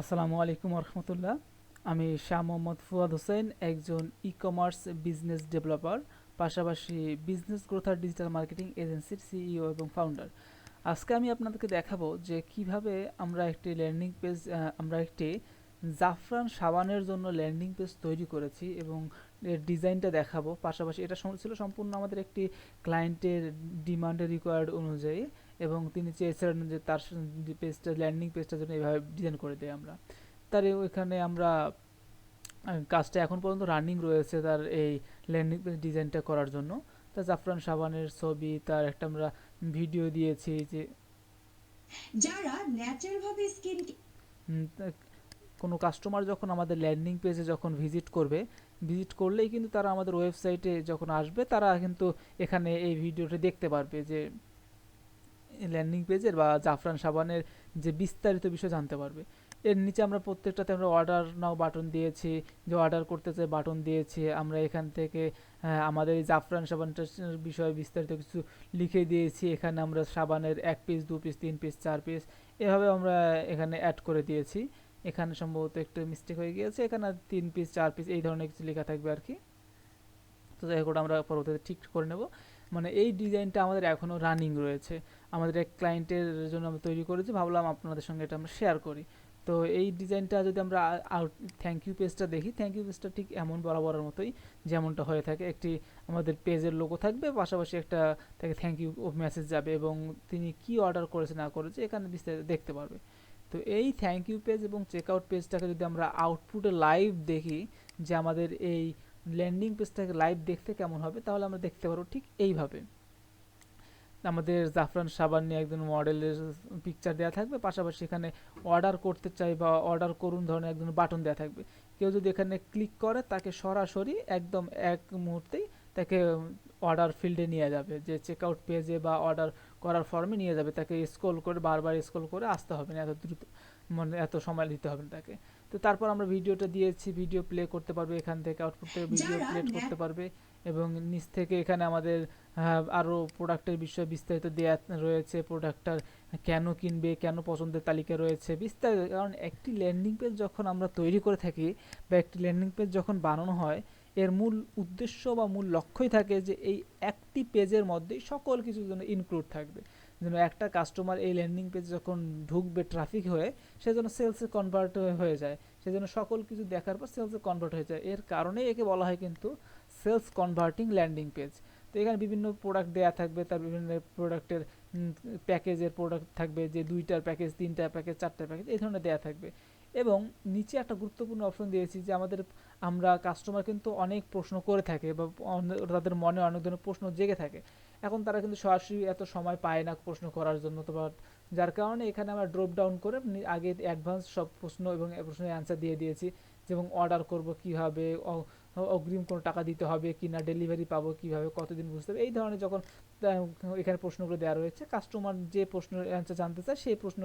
আসসালামু আলাইকুম রহমতুল্লাহ আমি শাহ মোহাম্মদ ফুয়াদ হোসেন, একজন ই কমার্স বিজনেস ডেভেলপার পাশাপাশি বিজনেস গ্রোথ আর ডিজিটাল মার্কেটিং এজেন্সির সিইও এবং ফাউন্ডার আজকে আমি আপনাদেরকে দেখাবো যে কীভাবে আমরা একটি ল্যান্ডিং পেজ আমরা একটি জাফরান সাবানের জন্য ল্যান্ডিং পেজ তৈরি করেছি এবং এর ডিজাইনটা দেখাবো। পাশাপাশি এটা ছিল সম্পূর্ণ আমাদের একটি ক্লায়েন্টের ডিমান্ডের রিকোয়ার্ড অনুযায়ী। এবং তিনি চেয়েছিলেন যে তার যে পেজটা ল্যান্ডিং পেজটা যেন এভাবে ডিজাইন করে দেয় আমরা। তার এখানে আমরা কাজটা এখন পর্যন্ত রানিং রয়েছে তার এই ল্যান্ডিং পেজ ডিজাইনটা করার জন্য। তা জাফরান সাবানের ছবি তার একটা আমরা ভিডিও দিয়েছি যে যারা ন্যাচারাল ভাবে স্কিন কোনো কাস্টমার যখন আমাদের ল্যান্ডিং পেজে যখন ভিজিট করবে ভিজিট করলেই কিন্তু তারা আমাদের ওয়েবসাইটে যখন আসবে তারা কিন্তু এখানে এই ভিডিওটি দেখতে পারবে যে ল্যান্ডিং পেজের বা জাফরান সাবানের যে বিস্তারিত বিষয় জানতে পারবে। এর নিচে আমরা প্রত্যেকটাতে আমরা অর্ডার নাও বাটন দিয়েছি যে অর্ডার করতে চাই বাটন দিয়েছি। আমরা এখান থেকে আহ, আমাদের এই জাফরান সাবানটার বিষয়ে বিস্তারিত কিছু লিখে দিয়েছি। এখানে আমরা সাবানের এক পিস দু পিস তিন পিস চার পিস এভাবে আমরা এখানে অ্যাড করে দিয়েছি। এখানে সম্ভবত একটু মিস্টেক হয়ে গিয়েছে। এখানে তিন পিস চার পিস এই ধরনের কিছু লেখা থাকবে আর কি। তো যাই হোক আমরা পরবর্তীতে ঠিক করে নেব। মানে এই ডিজাইনটা আমাদের এখনও রানিং রয়েছে। আমাদের এক ক্লায়েন্টের জন্য আমরা তৈরি করেছি, ভাবলাম আপনাদের সঙ্গে এটা আমরা শেয়ার করি। তো এই ডিজাইনটা যদি আমরা আউট থ্যাংক ইউ পেজটা দেখি থ্যাংক ইউ পেজটা ঠিক এমন বরাবরের মতোই যেমনটা হয়ে থাকে। একটি আমাদের পেজের লোগো থাকবে, পাশাপাশি একটা তাকে থ্যাংক ইউ মেসেজ যাবে এবং তিনি কি অর্ডার করেছে, না করেছে, এখানে বিস্তারিত দেখতে পারবে। তো এই থ্যাংক ইউ পেজ এবং চেক আউট পেজটাকে যদি আমরা আউটপুটে লাইভ দেখি, যে আমাদের এই ল্যান্ডিং পেজটাকে লাইভ দেখতে কেমন হবে, তাহলে আমরা দেখতে পারব ঠিক এইভাবে। আমাদের জাফরান সাবান নিয়ে একজন মডেলের পিকচার দেওয়া থাকবে, পাশাপাশি এখানে অর্ডার করতে চাই বা অর্ডার করুন ধরনের একজন বাটন দেওয়া থাকবে। কেউ যদি এখানে ক্লিক করে, তাকে সরাসরি একদম এক মুহূর্তেই তাকে অর্ডার ফিল্ডে নিয়ে যাবে। যে চেক আউট পেজে বা অর্ডার করার ফর্মে নিয়ে যাবে। তাকে স্ক্রল করে, বারবার স্ক্রল করে আসতে হবে না, এত দ্রুত মানে এত সময় দিতে হবে না তাকে। তো তারপর আমরা ভিডিওটা দিয়েছি ভিডিও প্লে করতে পারবে এখান থেকে আউটপুট থেকে ভিডিও প্লে করতে পারবে এবং নিচ থেকে এখানে আমাদের আরও প্রোডাক্টের বিষয়ে বিস্তারিত দেয়া রয়েছে প্রোডাক্টটার কেন কিনবে কেন পছন্দের তালিকা রয়েছে বিস্তারিত কারণ একটি ল্যান্ডিং পেজ যখন আমরা তৈরি করে থাকি বা একটি ল্যান্ডিং পেজ যখন বানানো হয় এর মূল উদ্দেশ্য বা মূল লক্ষ্যই থাকে যে এই একটি পেজের মধ্যেই সকল কিছু যেন ইনক্লুড থাকবে। যেন একটা কাস্টমার এই ল্যান্ডিং পেজ যখন ঢুকবে ট্রাফিক হয়ে, সে যেন সেলসে কনভার্ট হয়ে যায়। সে যেন সকল কিছু দেখার পর সেলসে কনভার্ট হয়ে যায়। এর কারণেই একে বলা হয় কিন্তু সেলস কনভার্টিং ল্যান্ডিং পেজ তো এখানে বিভিন্ন প্রোডাক্ট দেয়া থাকবে, তার বিভিন্ন প্রোডাক্টের প্যাকেজের প্রোডাক্ট থাকবে, যে দুইটার প্যাকেজ, তিনটার প্যাকেজ, চারটার প্যাকেজ, এই ধরনের দেয়া থাকবে। এবং নিচে একটা গুরুত্বপূর্ণ অপশন দিয়েছি যে আমাদের, আমরা কাস্টমার কিন্তু অনেক প্রশ্ন করে থাকে বা তাদের মনে অনেক ধরনের প্রশ্ন জেগে থাকে। এখন তারা কিন্তু সরাসরি এত সময় পায় না প্রশ্ন করার জন্য, তো যার কারণে এখানে আমরা ড্রপ ডাউন করে আগে অ্যাডভান্স সব প্রশ্ন এবং প্রশ্নের অ্যান্সার দিয়ে দিয়েছি যেমন অর্ডার করব কীভাবে অগ্রিম কোনো টাকা দিতে হবে কি না ডেলিভারি পাবো কীভাবে, কতদিন বুঝতে হবে। এই ধরনের যখন এখানে প্রশ্নগুলো দেওয়া রয়েছে কাস্টমার যে প্রশ্নের অ্যান্সার জানতে চায় সেই প্রশ্ন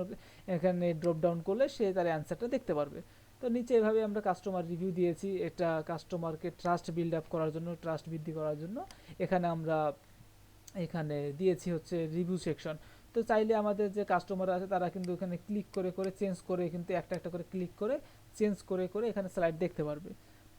এখানে ড্রপ ডাউন করলে সে তার অ্যান্সারটা দেখতে পারবে। তো নিচে এভাবে আমরা কাস্টমার রিভিউ দিয়েছি, এটা কাস্টমারকে ট্রাস্ট বিল্ড আপ করার জন্য ট্রাস্ট বৃদ্ধি করার জন্য। এখানে আমরা এখানে দিয়েছি হচ্ছে রিভিউ সেকশন তো চাইলে আমাদের যে কাস্টমার আছে, তারা কিন্তু এখানে ক্লিক করে করে চেঞ্জ করে কিন্তু একটা একটা করে ক্লিক করে চেঞ্জ করে করে এখানে স্লাইড দেখতে পারবে।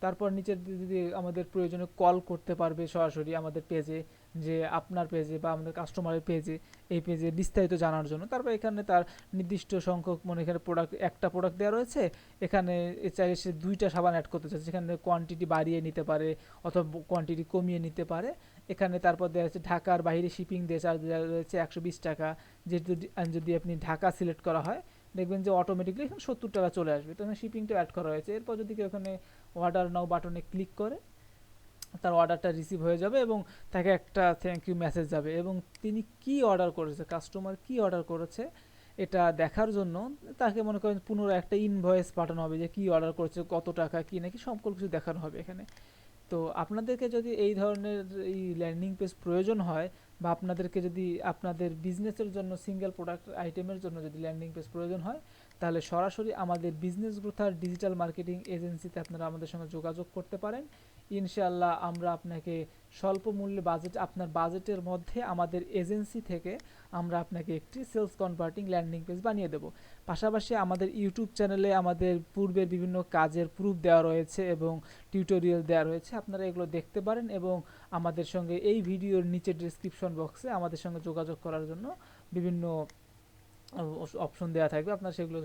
তারপর নিচের যদি আমাদের প্রয়োজনে কল করতে পারবে সরাসরি আমাদের পেজে যে আপনার পেজে বা আমাদের কাস্টমারের পেজে এই পেজে বিস্তারিত জানার জন্য। তারপর এখানে তার নির্দিষ্ট সংখ্যক মানে এখানে প্রোডাক্ট একটা প্রোডাক্ট দেওয়া রয়েছে, এখানে চাইলে সে দুইটা সাবান অ্যাড করতে চাচ্ছে সেখানে কোয়ান্টিটি বাড়িয়ে নিতে পারে অথবা কোয়ান্টিটি কমিয়ে নিতে পারে। এখানে তারপর দেওয়া আছে ঢাকার বাইরে শিপিং দিয়ে চার্জ দেওয়া রয়েছে একশো বিশ টাকা। যেহেতু, যদি আপনি ঢাকা সিলেক্ট করা হয় দেখবেন যে অটোমেটিকলি এখানে সত্তর টাকা চলে আসবে। তো এখানে শিপিংটা অ্যাড করা হয়েছে। এরপর যদি কেউ এখানে অর্ডার নাও বাটনে ক্লিক করে, তার অর্ডারটা রিসিভ হয়ে যাবে এবং তাকে একটা থ্যাংক ইউ মেসেজ যাবে এবং তিনি কি অর্ডার করেছে কাস্টমার কি অর্ডার করেছে, এটা দেখার জন্য তাকে মনে করেন পুনরায় একটা ইনভয়েস পাঠানো হবে যে কি অর্ডার করেছে, কত টাকা, কি নাকি সকল কিছু দেখানো হবে এখানে। তো আপনাদেরকে যদি এই ধরনের এই ল্যান্ডিং পেজ প্রয়োজন হয় বা আপনাদেরকে যদি আপনাদের বিজনেসের জন্য সিঙ্গেল প্রোডাক্ট আইটেমের জন্য যদি ল্যান্ডিং পেজ প্রয়োজন হয়, তাহলে সরাসরি আমাদের বিজনেস গ্রোথার ডিজিটাল মার্কেটিং এজেন্সিতে আপনারা আমাদের সঙ্গে যোগাযোগ করতে পারেন। ইনশাআল্লাহ আমরা আপনাকে স্বল্প মূল্যে বাজেট আপনার বাজেটের মধ্যে আমাদের এজেন্সি থেকে আমরা আপনাকে একটি সেলস কনভার্টিং ল্যান্ডিং পেজ বানিয়ে দেব। পাশাপাশি আমাদের ইউটিউব চ্যানেলে আমাদের পূর্বের বিভিন্ন কাজের প্রুফ দেওয়া রয়েছে এবং টিউটোরিয়াল দেওয়া রয়েছে, আপনারা এগুলো দেখতে পারেন এবং আমাদের সঙ্গে এই ভিডিওর নিচে ডিসক্রিপশন বক্সে আমাদের সঙ্গে যোগাযোগ করার জন্য বিভিন্ন অপশন দেওয়া থাকবে, আপনারা সেগুলো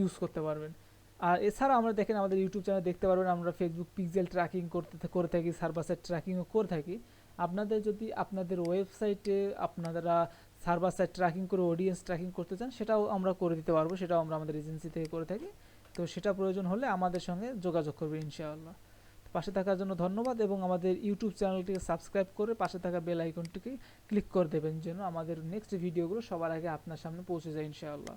ইউজ করতে পারবেন। আর এছাড়া আমরা দেখেন আমাদের ইউটিউব চ্যানেল দেখতে পারবেন, আমরা ফেসবুক পিক্সেল ট্র্যাকিং করতে করে থাকি সার্ভার সাইড ট্র্যাকিংও করে থাকি। আপনাদের যদি আপনাদের ওয়েবসাইটে আপনারা সার্ভার সাইড ট্র্যাকিং করে অডিয়েন্স ট্র্যাকিং করতে চান, সেটাও আমরা করে দিতে পারব, সেটাও আমরা আমাদের এজেন্সি থেকে করে থাকি। তো সেটা প্রয়োজন হলে আমাদের সঙ্গে যোগাযোগ করবে ইনশাআল্লাহ। পাশে থাকার জন্য ধন্যবাদ এবং আমাদের ইউটিউব চ্যানেলটিকে সাবস্ক্রাইব করে পাশে থাকা বেল আইকনটিকে ক্লিক করে দেবেন যেন আমাদের নেক্সট ভিডিওগুলো সবার আগে আপনার সামনে পৌঁছে যায় ইনশাআল্লাহ।